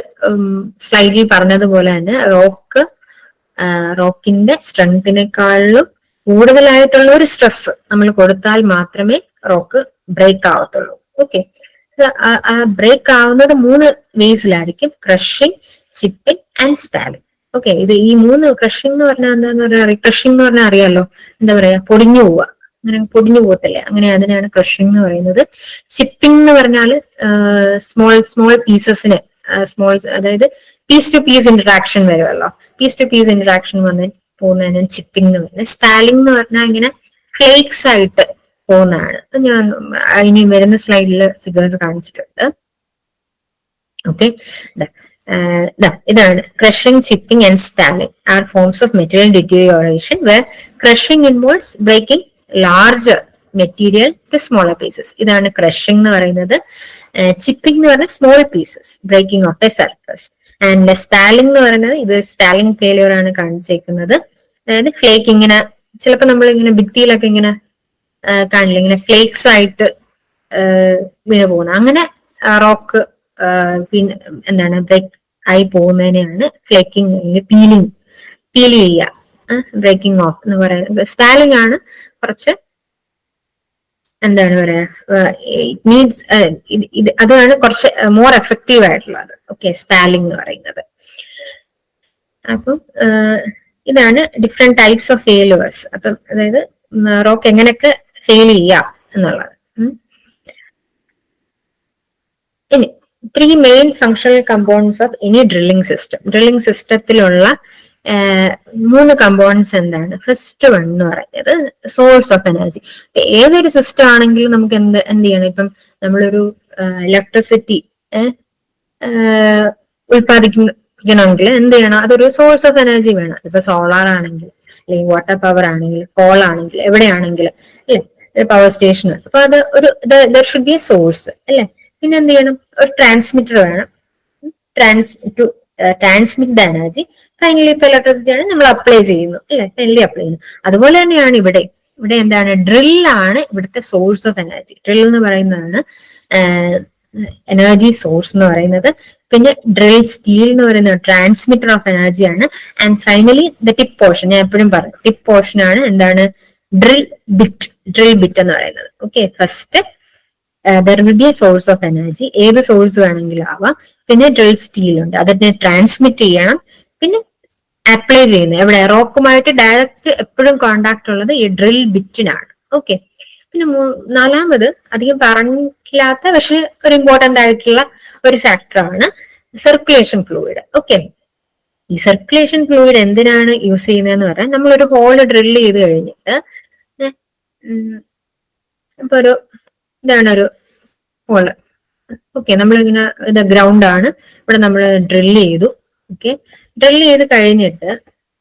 സ്ലൈഡിൽ പറഞ്ഞതുപോലെ തന്നെ റോക്ക് റോക്കിന്റെ സ്ട്രെങ്തിനേക്കാളും കൂടുതലായിട്ടുള്ള ഒരു സ്ട്രെസ് നമ്മൾ കൊടുത്താൽ മാത്രമേ റോക്ക് ബ്രേക്ക് ആവത്തുള്ളൂ. ഓക്കെ ബ്രേക്ക് ആവുന്നത് മൂന്ന് വേസിലായിരിക്കും crushing chipping and spalling okay ഇത് ഈ മൂന്ന് ക്രഷിംഗ് എന്ന് പറഞ്ഞാൽ എന്താന്ന് പറയാ ക്രഷിംഗ് എന്ന് പറഞ്ഞാൽ അറിയാലോ? എന്താ പറയാ? പൊടിഞ്ഞു പോവുക. അങ്ങനെ പൊടിഞ്ഞു പോകത്തില്ലേ. അങ്ങനെ അതിനാണ് ക്രഷിംഗ് എന്ന് പറയുന്നത്. ചിപ്പിംഗ് എന്ന് പറഞ്ഞാൽ സ്മോൾ സ്മോൾ പീസസിന് സ്മോൾ അതായത് പീസ് ടു പീസ് ഇന്ററാക്ഷൻ വരുമല്ലോ പീസ് ടു പീസ് ഇന്ററാക്ഷൻ വന്ന് പോകുന്നതിന് ചിപ്പിംഗ് എന്ന് പറയുന്നത്. സ്പാലിംഗ് എന്ന് പറഞ്ഞാൽ ഇങ്ങനെ ഫ്ലേക്സ് ആയിട്ട് പോകുന്നതാണ്. ഞാൻ ഇനി വരുന്ന സ്ലൈഡിൽ ഫിഗേഴ്സ് കാണിച്ചിട്ടുണ്ട്. ഓക്കെ ഇതാണ് crushing chipping and spalling are forms of material deterioration where crushing involves breaking large material to smaller pieces ഇതാണ് ക്രഷിംഗ് എന്ന് പറയുന്നത്. ചിപ്പിംഗ് എന്ന് പറഞ്ഞാൽ small pieces breaking off a surface and spalling എന്ന് പറയുന്നത് ഇത് സ്പാലിംഗ് ഫെയിലിയർ ആണ് കാണിച്ചേക്കുന്നത്. അതായത് ഫ്ലേക്ക് ഇങ്ങനെ ചിലപ്പോൾ നമ്മൾ ഇങ്ങനെ ഭിത്തിയിലൊക്കെ ഇങ്ങനെ കാണില്ല ഇങ്ങനെ ഫ്ലേക്സ് ആയിട്ട് വീണ് പോകുന്നത്. അങ്ങനെ റോക്ക് പിന്നെ എന്താണ് ബ്രേക്ക് ആയി പോകുന്നതിനെയാണ് ഫ്ലേക്കിംഗ് അല്ലെങ്കിൽ പീലിംഗ് പീൽ ചെയ്യുക. ബ്രേക്കിംഗ് ഓഫ് എന്ന് പറയുന്നത്. സ്പാലിംഗ് ആണ്. കുറച്ച് എന്താണ് പറയാ ഇത് അതാണ് കുറച്ച് മോർ എഫക്റ്റീവ് ആയിട്ടുള്ളത്. ഓക്കെ സ്പാലിംഗ് എന്ന് പറയുന്നത്. അപ്പം ഇതാണ് ഡിഫറെന്റ് ടൈപ്സ് ഓഫ് ഫെയിലുവേഴ്സ് അപ്പം അതായത് റോക്ക് എങ്ങനെയൊക്കെ ഫെയിൽ ചെയ്യാം എന്നുള്ളത്. ഇനി three main functional components of any drilling system drilling സിസ്റ്റത്തിലുള്ള മൂന്ന് കമ്പോണൻസ് എന്താണ്? ഫസ്റ്റ് വൺ എന്ന് പറയുന്നത് സോഴ്സ് ഓഫ് എനർജി ഏതൊരു സിസ്റ്റം ആണെങ്കിലും നമുക്ക് എന്ത് എന്ത് ചെയ്യണം? ഇപ്പം നമ്മളൊരു ഇലക്ട്രിസിറ്റി ഉൽപ്പാദിപ്പിക്കണമെങ്കിൽ എന്ത് ചെയ്യണം? അതൊരു സോഴ്സ് ഓഫ് എനർജി വേണം. ഇപ്പൊ സോളാർ ആണെങ്കിൽ അല്ലെങ്കിൽ വാട്ടർ പവർ ആണെങ്കിൽ കോൾ ആണെങ്കിൽ എവിടെയാണെങ്കിലും അല്ലെ? ഒരു പവർ സ്റ്റേഷൻ അപ്പൊ അത് ഒരു there should be a source അല്ലെ? പിന്നെ എന്ത് ചെയ്യണം? ഒരു ട്രാൻസ്മിറ്റർ വേണം. Trans to transmit the energy finally ഇപ്പൊ ഇലക്ട്രിസിറ്റി ആണ് നമ്മൾ അപ്ലൈ ചെയ്യുന്നു. അല്ലെ? ഫൈനലി അപ്ലൈ ചെയ്യുന്നു. അതുപോലെ തന്നെയാണ് ഇവിടെ. ഇവിടെ എന്താണ്? ഡ്രില്ലാണ് ഇവിടുത്തെ സോഴ്സ് ഓഫ് എനർജി ഡ്രിൽ എന്ന് പറയുന്നതാണ് എനർജി സോഴ്സ് എന്ന് പറയുന്നത്. പിന്നെ ഡ്രിൽ സ്റ്റീൽ എന്ന് പറയുന്നത് ട്രാൻസ്മിറ്റർ ഓഫ് എനർജി ആണ്. And finally the tip portion ഞാൻ എപ്പോഴും പറഞ്ഞു ടിപ്പ് പോർഷൻ ആണ് എന്താണ്? ഡ്രിൽ ബിറ്റ് ഡ്രിൽ ബിറ്റ് എന്ന് പറയുന്നത്. Okay first there will be a source of energy ഏത് സോഴ്സ് വേണമെങ്കിലും ആവാം. പിന്നെ ഡ്രിൽ സ്റ്റീൽ ഉണ്ട്. അതിനെ ട്രാൻസ്മിറ്റ് ചെയ്യണം. പിന്നെ അപ്ലൈ ചെയ്യുന്നത്. എവിടെ? റോക്കുമായിട്ട് ഡയറക്റ്റ് എപ്പോഴും കോണ്ടാക്ട് ഉള്ളത് ഈ ഡ്രിൽ ബിറ്റിനാണ് ഓക്കെ പിന്നെ നാലാമത് അധികം പറഞ്ഞില്ലാത്ത പക്ഷെ ഒരു ഇമ്പോർട്ടന്റ് ആയിട്ടുള്ള ഒരു ഫാക്ടറാണ് സർക്കുലേഷൻ ഫ്ലൂയിഡ് ഓക്കെ ഈ സർക്കുലേഷൻ ഫ്ലൂയിഡ് എന്തിനാണ് യൂസ് ചെയ്യുന്നതെന്ന് പറഞ്ഞാൽ ഒരു ഹോൾ ഡ്രിൽ ചെയ്ത് കഴിഞ്ഞിട്ട് ഇപ്പൊ ഒരു ഇതാണ് ഒരു ഹോൾ ഓക്കെ നമ്മളിങ്ങനെ ഇത് ഗ്രൗണ്ട് ആണ്. ഇവിടെ നമ്മൾ ഡ്രിൽ ചെയ്തു. ഓക്കെ ഡ്രിൽ ചെയ്ത് കഴിഞ്ഞിട്ട്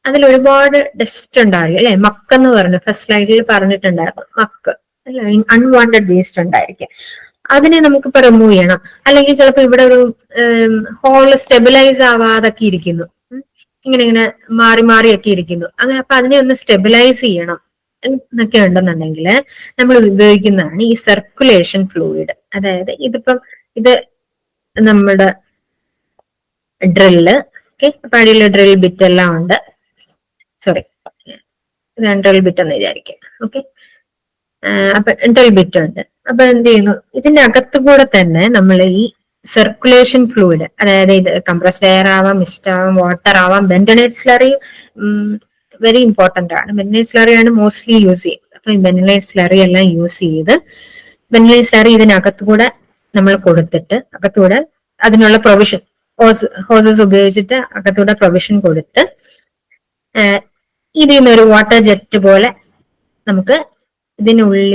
അതിൽ ഒരുപാട് ഡസ്റ്റ് ഉണ്ടായിരിക്കും അല്ലെ? മക്ക എന്ന് പറഞ്ഞു ഫസ്റ്റ് സ്ലൈഡിൽ പറഞ്ഞിട്ടുണ്ടായിരുന്നു മക്ക അല്ലെ? അൺവാണ്ടഡ് വേസ്റ്റ് ഉണ്ടായിരിക്കും. അതിനെ നമുക്കിപ്പോ റിമൂവ് ചെയ്യണം. അല്ലെങ്കിൽ ചിലപ്പോൾ ഇവിടെ ഒരു ഹോൾ സ്റ്റെബിലൈസ് ആവാതൊക്കെ ഇരിക്കുന്നു. ഇങ്ങനെ ഇങ്ങനെ മാറി മാറിയൊക്കെ ഇരിക്കുന്നു. അങ്ങനെ അപ്പൊ അതിനെ ഒന്ന് സ്റ്റെബിലൈസ് ചെയ്യണം എന്നൊക്കെ ഉണ്ടെന്നുണ്ടെങ്കിൽ നമ്മൾ ഉപയോഗിക്കുന്നതാണ് ഈ സർക്കുലേഷൻ ഫ്ലൂയിഡ് അതായത് ഇതിപ്പം ഇത് നമ്മുടെ ഡ്രില്ല് ഓക്കെ അപ്പൊ അടിയിൽ ഡ്രിൽ ബിറ്റ് എല്ലാം ഉണ്ട്. സോറി ഇതാണ് ഡ്രിൽ ബിറ്റ് എന്ന് വിചാരിക്കാം. ഓക്കെ അപ്പൊ ഡ്രിൽ ബിറ്റ് ഉണ്ട്. അപ്പൊ എന്ത് ചെയ്യുന്നു? ഇതിന്റെ അകത്തുകൂടെ തന്നെ നമ്മൾ ഈ സർക്കുലേഷൻ ഫ്ലൂയിഡ് അതായത് ഇത് കംപ്രസ്ഡ് എയർ ആവാം മിസ്റ്റ് ആവാം വാട്ടർ ആവാം വെന്റിലേറ്റ് സ്ലറി വെരി ഇമ്പോർട്ടന്റ് ആണ്. വെന്റിലേറ്റ് ആണ് മോസ്റ്റ്ലി യൂസ് ചെയ്യുന്നത്. അപ്പൊ ഈ വെന്റിലേറ്റ് സ്ലറി എല്ലാം യൂസ് ചെയ്ത് വെന്റിലേറ്റ് സ്ലറി ഇതിനകത്ത് കൂടെ നമ്മൾ കൊടുത്തിട്ട് അകത്തൂടെ അതിനുള്ള പ്രൊവിഷൻ ഹോസ് ഹോസസ് ഉപയോഗിച്ചിട്ട് അകത്തൂടെ പ്രൊവിഷൻ കൊടുത്ത് ഇതിൽ നിന്ന് ഒരു വാട്ടർ ജെറ്റ് പോലെ നമുക്ക് ഇതിനുള്ളിൽ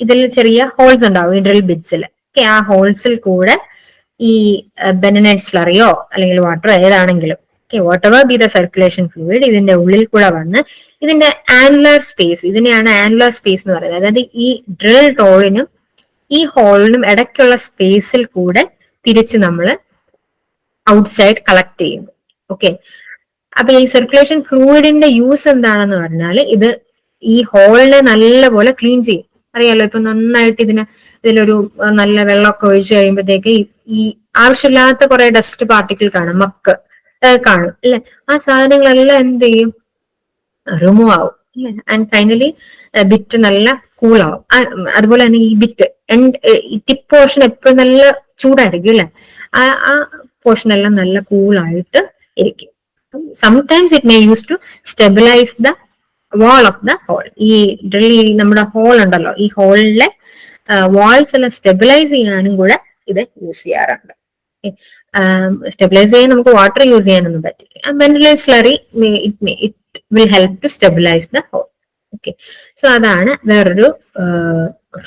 ഇതിൽ ചെറിയ ഹോൾസ് ഉണ്ടാവും ഈ ഡ്രിൽ ബിറ്റ്സിൽ ഓക്കെ ആ ഹോൾസിൽ കൂടെ ഈ ബെനനൈറ്റ് സ്ലറിയോ അല്ലെങ്കിൽ വാട്ടറോ ഏതാണെങ്കിലും okay water be the circulation fluid ഇതിന്റെ ഉള്ളിൽ കൂടെ വന്ന് ഇതിന്റെ ആനുലർ സ്പേസ് ഇതിനെയാണ് ആനുലർ സ്പേസ് എന്ന് പറയുന്നത്. അതായത് ഈ ഡ്രിൽ ടോളിനും ഈ ഹോളിനും ഇടയ്ക്കുള്ള സ്പേസിൽ കൂടെ തിരിച്ച് നമ്മൾ ഔട്ട്സൈഡ് കളക്ട് ചെയ്യുന്നു ഓക്കെ അപ്പൊ ഈ സർക്കുലേഷൻ ഫ്ലൂയിഡിന്റെ യൂസ് എന്താണെന്ന് പറഞ്ഞാൽ ഇത് ഈ ഹോളിനെ നല്ലപോലെ ക്ലീൻ ചെയ്യും. അറിയാലോ ഇപ്പൊ നന്നായിട്ട് ഇതിന് ഇതിലൊരു നല്ല വെള്ളമൊക്കെ ഒഴിച്ചു കഴിയുമ്പോഴത്തേക്ക് ഈ- ആവശ്യമില്ലാത്ത കുറെ ഡസ്റ്റ് പാർട്ടിക്കിൾ കാണും മക്ക് കാണും അല്ലെ? ആ സാധനങ്ങളെല്ലാം എന്ത് ചെയ്യും? റിമൂവ് ആവും അല്ലെ? ആൻഡ് ഫൈനലി ബിറ്റ് നല്ല ആ, അതുപോലെ തന്നെ ഈ ബിറ്റ് ടിപ്പ് പോർഷൻ എപ്പോഴും നല്ല ചൂടായിരിക്കും അല്ലെ? ആ പോർഷൻ എല്ലാം നല്ല കൂൾ ആയിട്ട് ഇരിക്കും sometimes it may use to stabilize the wall of the hole ഈ ഡ്രിൽ നമ്മുടെ ഹോൾ ഉണ്ടല്ലോ ഈ ഹോളിലെ വാൾസ് എല്ലാം സ്റ്റെബിലൈസ് ചെയ്യാനും കൂടെ ഇത് യൂസ് ചെയ്യാറുണ്ട്. സ്റ്റെബിലൈസ് ചെയ്യാൻ നമുക്ക് വാട്ടർ യൂസ് ചെയ്യാനൊന്നും പറ്റില്ല. Ventilate slurry it will help to stabilize the hole okay so അതാണ് വേറൊരു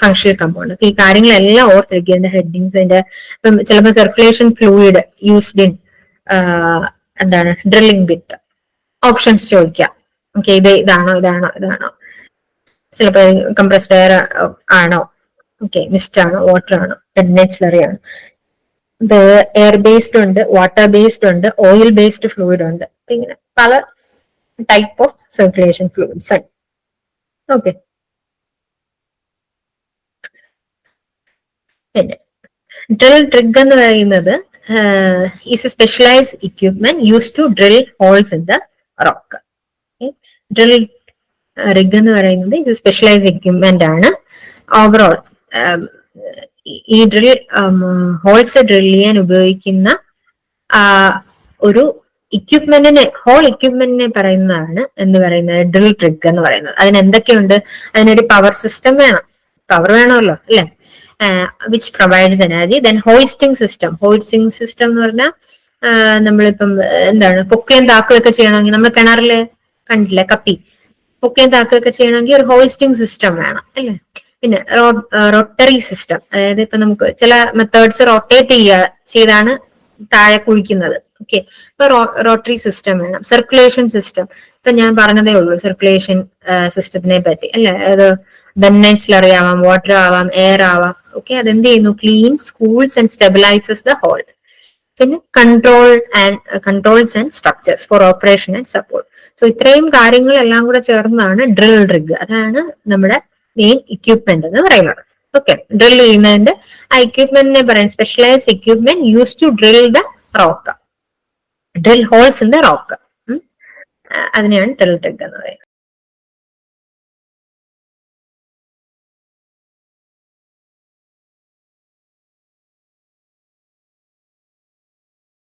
ഫങ്ഷണൽ കമ്പൗണ്ട് ഈ കാര്യങ്ങളെല്ലാം ഓർത്തിരിക്കുക. അതിന്റെ ഹെഡിങ്സ് അതിന്റെ ഇപ്പം ചിലപ്പോൾ സർക്കുലേഷൻ ഫ്ലൂയിഡ് യൂസ്ഡ് ഇൻ എന്താണ് ഡ്രില്ലിംഗ് ബിറ്റ് ഓപ്ഷൻസ് ചോദിക്കാം. ഓക്കെ ഇത് ഇതാണോ ഇതാണോ ഇതാണോ? ചിലപ്പോൾ കംപ്രസ്ഡ് എയർ ആണോ? ഓക്കെ മിസ്റ്റ് ആണോ? വാട്ടർ ആണോ? പെഡിനേറ്റ് സ്ലറി ആണോ? എയർ ബേസ്ഡ് ഉണ്ട് വാട്ടർ ബേസ്ഡ് ഉണ്ട് ഓയിൽ ബേസ്ഡ് ഫ്ലൂയിഡ് ഉണ്ട്. ഇങ്ങനെ പല ടൈപ്പ് ഓഫ് സർക്കുലേഷൻ ഫ്ലൂയിഡ്സ് ഉണ്ട് ഓക്കെ പിന്നെ ഡ്രിൽ ട്രിഗ് എന്ന് പറയുന്നത് is a specialized equipment use to drill holes in the rock drill rig എന്ന് പറയുന്നത് ഇത് സ്പെഷ്യലൈസ് എക്യുപ്മെന്റ് ആണ്. ഓവറോൾ ഈ ഡ്രിൽ ഹോൾസ് ഡ്രിൽ ചെയ്യാൻ ഉപയോഗിക്കുന്ന ഒരു ഇക്വിപ്മെന്റിനെ ഹോൾ ഇക്വിപ്മെന്റിനെ പറയുന്നതാണ് എന്ന് പറയുന്നത് ഡ്രിൽ ട്രിഗ് എന്ന് പറയുന്നത്. അതിന് എന്തൊക്കെയുണ്ട് അതിനൊരു പവർ സിസ്റ്റം വേണം. പവർ വേണമല്ലോ അല്ലെ? Which provides energy then hoisting system hoisting system എന്ന് പറഞ്ഞാൽ നമ്മളിപ്പം എന്താണ് പൊക്കയും താക്കുകയൊക്കെ ചെയ്യണമെങ്കിൽ നമ്മൾ കിണറിൽ കണ്ടില്ലേ കപ്പി? പൊക്കയും താക്കുകയൊക്കെ ചെയ്യണമെങ്കിൽ ഒരു ഹോയിസ്റ്റിംഗ് സിസ്റ്റം വേണം അല്ലേ? പിന്നെ റോട്ടറി സിസ്റ്റം അതായത് ഇപ്പൊ നമുക്ക് ചില മെത്തേഡ്സ് റൊട്ടേറ്റ് ചെയ്യുക ചെയ്താണ് താഴെ കുഴിക്കുന്നത്. ഓക്കെ ഇപ്പൊ റോട്ടറി സിസ്റ്റം വേണം. സർക്കുലേഷൻ സിസ്റ്റം ഇപ്പൊ ഞാൻ പറഞ്ഞതേ ഉള്ളൂ സർക്കുലേഷൻ സിസ്റ്റത്തിനെ പറ്റി. അല്ലെ? അത് ബെന്നൈസിൽ അറിയാവാം വാട്ടർ ആവാം എയർ ആവാം. ഓക്കെ അതെന്ത് ചെയ്യുന്നു? Clean cools and stabilizes the hole പിന്നെ control and controls and structures for operation and support so ഇത്രയും കാര്യങ്ങളെല്ലാം കൂടെ ചേർന്നതാണ് ഡ്രിൽ റിഗ് അതാണ് നമ്മുടെ മെയിൻ ഇക്വിപ്മെന്റ് എന്ന് പറയുന്നത്. ഓക്കെ ഡ്രിൽ ചെയ്യുന്നതിന്റെ ആ ഇക്വിപ്മെന്റിനെ പറയാൻ specialize equipment use to drill the rock drill holes in the rock അതിനെയാണ് ഡ്രിൽ ഡ്രിഗ് എന്ന് പറയുന്നത്.